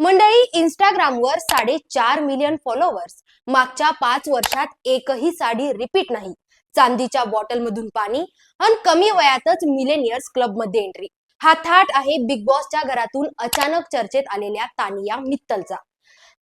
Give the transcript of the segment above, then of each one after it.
मंडळी इंस्टाग्रामवर साडेचार मिलियन फॉलोअर्स मागच्या पाच वर्षात एकही साडी रिपीट नाही. चांदीच्या बॉटल मधून पाणी आणि कमी वयातच मिलेनियर्स क्लबमध्ये एंट्री हा थाट आहे बिग बॉसच्या घरातून अचानक चर्चेत आलेल्या तानिया मित्तलचा.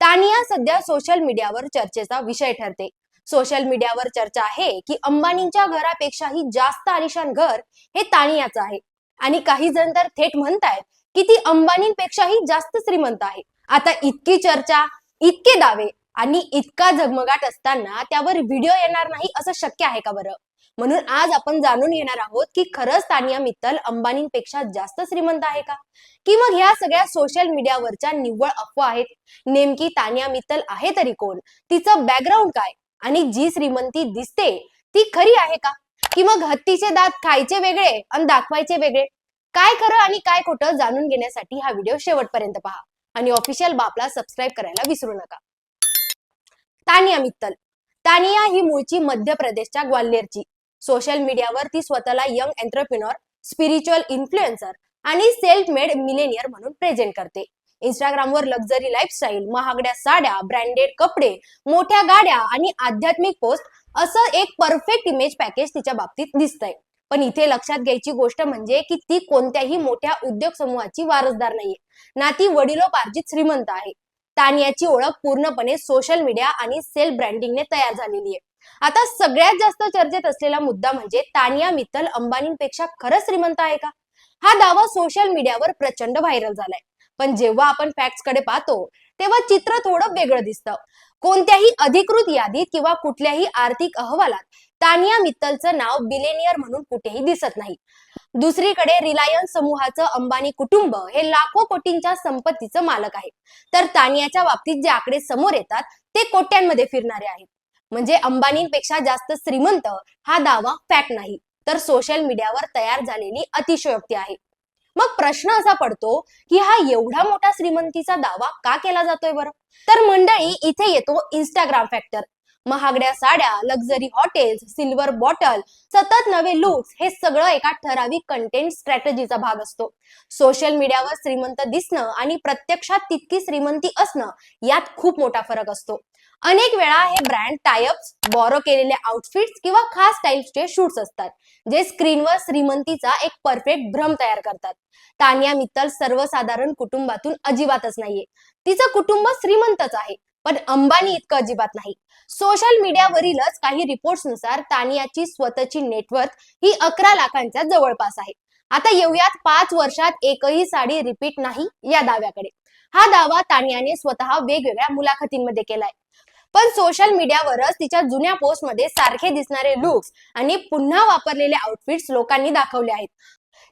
तानिया सध्या सोशल मीडियावर चर्चेचा विषय ठरते. सोशल मीडियावर चर्चा आहे की अंबानींच्या घरापेक्षाही जास्त आलिशान घर हे तानियाचं आहे. आणि काही जण तर थेट म्हणतायत की ती अंबानींपेक्षाही जास्त श्रीमंत आहे. आता इतकी चर्चा इतके दावे आणि इतका झगमगाट असताना त्यावर व्हिडिओ येणार नाही असं शक्य आहे का बरं? म्हणून आज आपण जाणून घेणार आहोत की खरंच तानिया मित्तल अंबानींपेक्षा जास्त श्रीमंत आहे का? की मग ह्या सगळ्या सोशल मीडियावरच्या निव्वळ अफवा आहेत? नेमकी तानिया मित्तल आहे तरी कोण? तिचं बॅकग्राऊंड काय? आणि जी श्रीमंती दिसते ती खरी आहे का? की मग हत्तीचे दात खायचे वेगळे आणि दाखवायचे वेगळे? काय खरं आणि काय खोटं जाणून घेण्यासाठी हा व्हिडिओ शेवटपर्यंत पहा. आणि ऑफिशियल बापला सबस्क्राईब करायला विसरू नका. तानिया मित्तल. तानिया ही मूळची मध्य प्रदेशच्या ग्वाल्हेरची. सोशल मीडियावर ती स्वतःला यंग एंटरप्रिनॉर स्पिरिच्युअल इन्फ्लुएन्सर आणि सेल्फ मेड मिलेनियर म्हणून प्रेझेंट करते. इंस्टाग्रामवर लक्झरी लाईफस्टाईल महागड्या साड्या ब्रँडेड कपडे मोठ्या गाड्या आणि आध्यात्मिक पोस्ट असं एक परफेक्ट इमेज पॅकेज तिच्या बाबतीत दिसतंय. पण इथे लक्षात घ्यायची गोष्ट म्हणजे की ती कोणत्याही मोठ्या उद्योग समूहाची वारसदार नाहीये. ना ती वडिलोपार्जित श्रीमंत आहे. तानियाची ओळख पूर्णपणे सोशल मीडिया आणि सेल्फ ब्रँडिंगने तयार झालेली आहे. आता सगळ्यात जास्त चर्चेत असलेला मुद्दा म्हणजे तानिया मित्तल अंबानींपेक्षा खरंच श्रीमंत आहे का? हा दावा सोशल मीडियावर प्रचंड व्हायरल झालाय. पण जेव्हा आपण फॅक्ट्सकडे पाहतो तेव्हा चित्र थोडं वेगळं दिसतं. कोणत्याही अधिकृत यादीत किंवा कुठल्याही आर्थिक अहवालात तानिया मित्तलचं नाव बिलेनियर म्हणून कुठेही दिसत नाही. दुसरीकडे रिलायन्स समूहाचं अंबानी कुटुंब हे लाखो कोटींच्या संपत्तीचं मालक आहे. तर तानियाच्या बाबतीत जे आकडे समोर येतात ते कोट्यांमध्ये फिरणारे आहेत. म्हणजे अंबानींपेक्षा जास्त श्रीमंत हा दावा फॅक्ट नाही तर सोशल मीडियावर तयार झालेली अतिशयोक्ती आहे. मग प्रश्न असा पडतो की हा एवढा मोठा श्रीमंतीचा दावा का केला जातोय बरं? तर मंडळी इथे येतो इंस्टाग्राम फॅक्टर महागड्या साड्या लक्झरी हॉटेल्स सिल्वर बॉटल सतत नवे लुक्स हे सगळं एका ठराविक कंटेंट स्ट्रॅटेजीचा भाग असतो. सोशल मीडियावर श्रीमंत दिसणं आणि प्रत्यक्षात तितकी श्रीमंती असणं यात खूप मोठा फरक असतो. अनेक वेळा हे ब्रँड टायअप्स बॉरो केलेले आउटफिट्स किंवा खास टाईप्सचे शूट्स असतात जे स्क्रीनवर श्रीमंतीचा एक परफेक्ट भ्रम तयार करतात. तानिया मित्तल सर्वसाधारण कुटुंबातून अजिबातच नाहीये. तिचं कुटुंब श्रीमंतच आहे. पण अंबानी इतकं अजिबात नाही. सोशल मीडियावरीलच काही रिपोर्ट्सनुसार तानियाची स्वतःची नेटवर्थ ही अकरा लाखांच्या जवळपास आहे. आता येऊयात पाच वर्षात एकही साडी रिपीट नाही या दाव्याकडे. हा दावा तानियाने स्वतः वेगवेगळ्या मुलाखतींमध्ये केलाय. पण सोशल मीडियावरच तिच्या जुन्या पोस्टमध्ये सारखे दिसणारे लुक्स आणि पुन्हा वापरलेले आउटफिट्स लोकांनी दाखवले आहेत.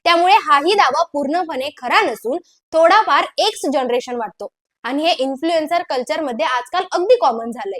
त्यामुळे हाही दावा पूर्णपणे खरा नसून थोडाफार एक्स जनरेशन वाटतो. आणि हे इन्फ्लुएन्सर कल्चरमध्ये आजकाल अगदी कॉमन झालंय.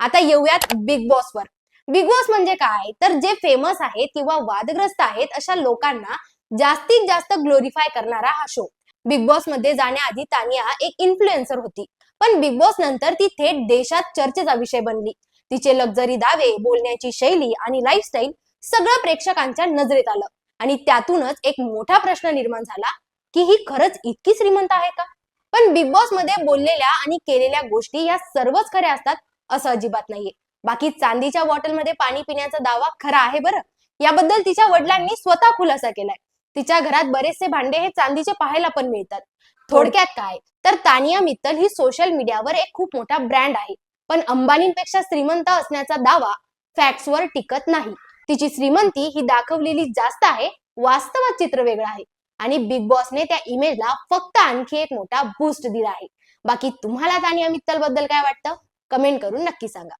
आता येऊयात बिग बॉसवर बिग बॉस म्हणजे काय? तर जे फेमस आहेत किंवा वादग्रस्त आहेत अशा लोकांना जास्तीत जास्त ग्लोरीफाय करणारा हा शो बिग बॉसमध्ये जाण्याआधी तानिया एक इन्फ्लुएन्सर होती. पण बिग बॉस नंतर ती थेट देशात चर्चेचा विषय बनली. तिचे लक्झरी दावे बोलण्याची शैली आणि लाईफस्टाईल सगळं प्रेक्षकांच्या नजरेत आलं. आणि त्यातूनच एक मोठा प्रश्न निर्माण झाला की ही खरंच इतकी श्रीमंत आहे का? पण बिग बॉसमध्ये बोललेल्या आणि केलेल्या गोष्टी या सर्वच खऱ्या असतात असं अजिबात नाहीये. बाकी चांदीच्या बॉटलमध्ये पाणी पिण्याचा दावा खरा आहे बरं. याबद्दल तिच्या वडिलांनी स्वतः खुलासा केलाय. तिच्या घरात बरेचसे भांडे हे चांदीचे पाहायला पण मिळतात. थोडक्यात काय? तर तानिया मित्तल ही सोशल मीडियावर एक खूप मोठा ब्रँड आहे. पण अंबानींपेक्षा श्रीमंत असण्याचा दावा फॅक्ट्सवर टिकत नाही. तिची श्रीमंती ही दाखवलेली जास्त आहे वास्तवात चित्र वेगळं आहे. आणि बिग बॉसने त्या इमेजला फक्त आणखी एक मोठा बूस्ट दिला आहे. बाकी तुम्हाला आणि अमित्तलबद्दल काय वाटतं? कमेंट करून नक्की सांगा.